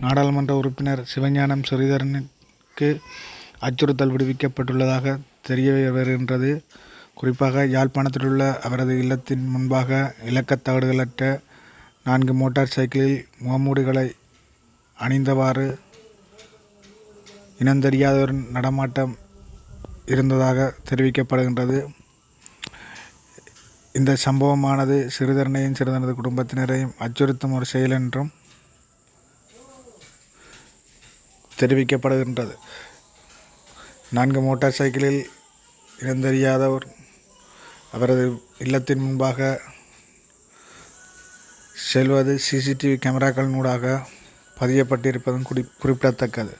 நாடாளுமன்ற உறுப்பினர் சிவஞானம் ஸ்ரீதரனுக்கு அச்சுறுத்தல் விடுவிக்கப்பட்டுள்ளதாக தெரிய வருகின்றது. குறிப்பாக யாழ்ப்பாணத்திலுள்ள அவரது இல்லத்தின் முன்பாக இலக்கத்தகடுகளற்ற நான்கு மோட்டார் சைக்கிளில் முகமூடிகளை அணிந்தவாறு இனந்தெரியாதோரின் நடமாட்டம் இருந்ததாக தெரிவிக்கப்படுகின்றது. இந்த சம்பவமானது சிறுதரனையும் சிறுதனது குடும்பத்தினரையும் அச்சுறுத்தும் ஒரு செயல் என்றும் தெரிவிக்கப்படுகின்றது. நான்கு மோட்டார் சைக்கிளில் இனந்தெரியாதோர் அவரது இல்லத்தின் முன்பாக செல்வது சிசிடிவி கேமராக்களினூடாக பதியப்பட்டிருப்பதும் குறிப்பிடத்தக்கது.